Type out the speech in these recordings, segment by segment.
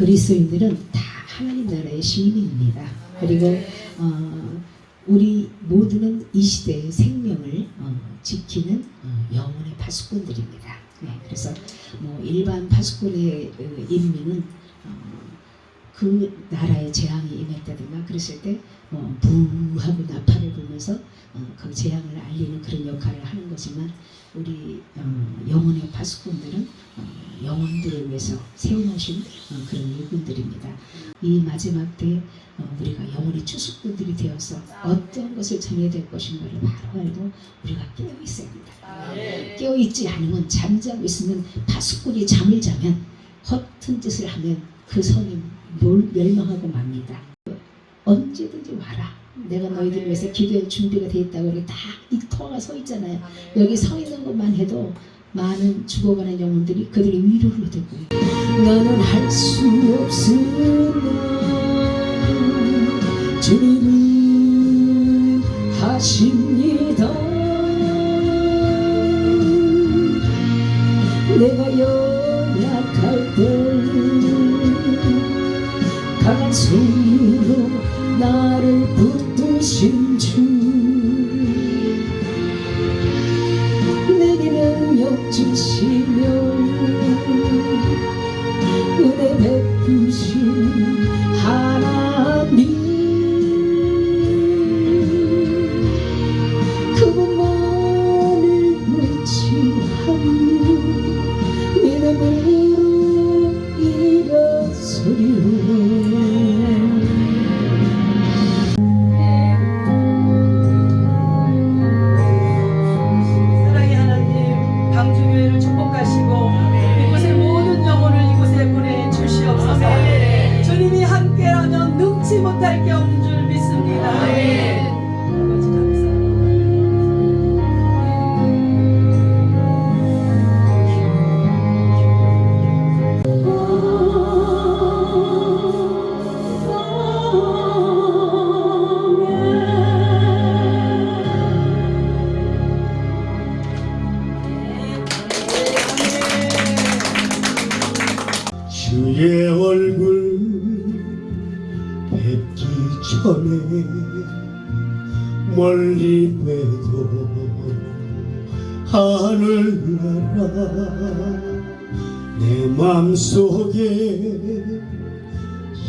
그리스도인들은 다 하나님 나라의 시민입니다. 그리고 어, 우리 모두는 이 시대의 생명을 어, 지키는 어, 영혼의 파수꾼들입니다. 네, 그래서 뭐 일반 파수꾼의 어, 인민은 어, 그 나라의 재앙이 임했다든가 그랬을 때뭐 부하고 나팔을 불면서 어, 그 재앙을 알리는 그런 역할을 하는 거지만 우리 어, 영혼의 파수꾼들은 어, 영혼들을 위해서 세워놓으신 어, 그런 일꾼들입니다. 이 마지막 때 어, 우리가 영혼의 추수꾼들이 되어서 어떤 것을 전해야 될 것인가를 바로 알고 우리가 깨어 있어야 합니다. 깨어 있지 않으면 잠자고 있으면 파수꾼이 잠을 자면 허튼 짓을 하면 그 성이 멸- 멸망하고 맙니다. 언제든지 와라. 내가 너희들 위해서 기도할 준비가 돼 있다고 이렇게 다이 터가 서 있잖아요. 여기 서 있는 것만 해도 많은 죽어가는 영혼들이 그들의 위로를 얻고 나는 할 수 없으나 주님은 하십니다. 내가 연 나를 붙드신 주 능치 전에 멀리 뵈도 하늘나라 내 맘속에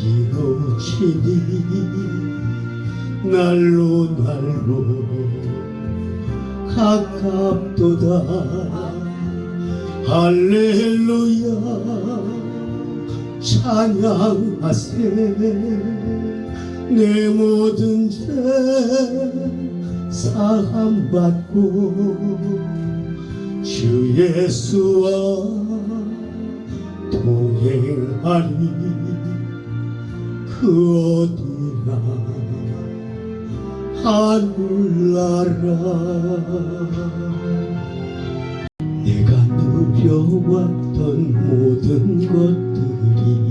이루치니 날로 날로 가깝도다. 할렐루야. 찬양하세 내 모든 죄 사함받고 주 예수와 동행하니 그 어디나 하늘나라. 내가 누려왔던 모든 것들이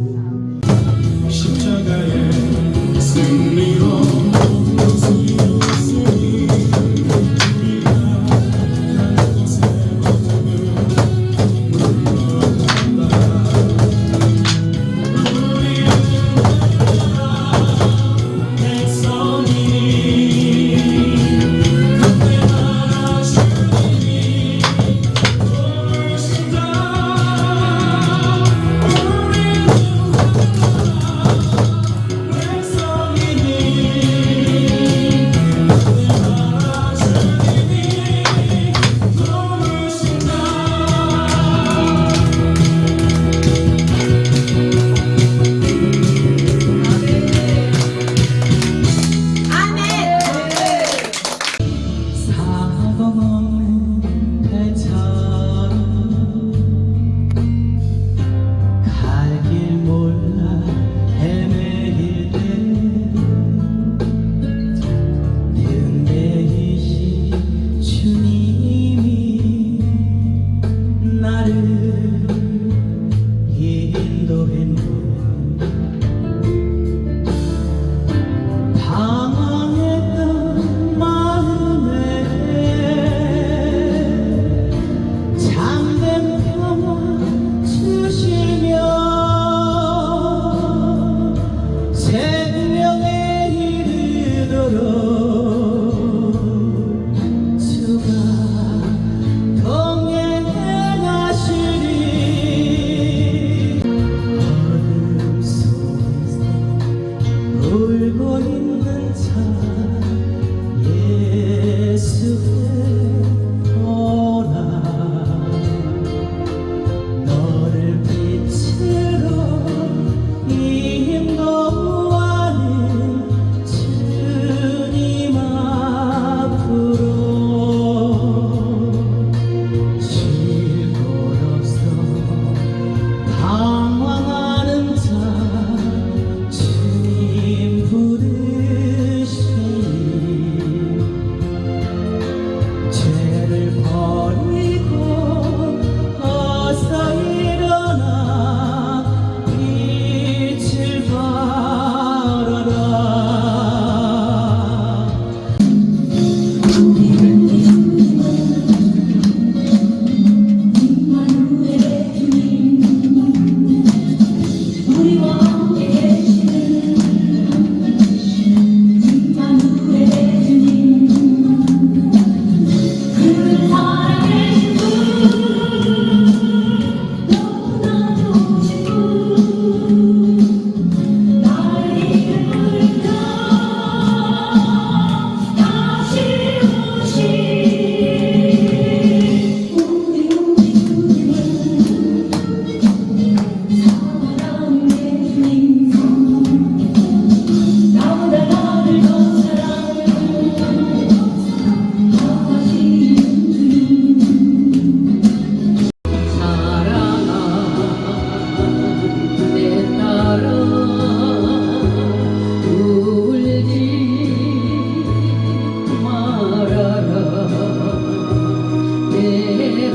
Elohim.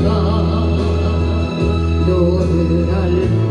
love, Lord, will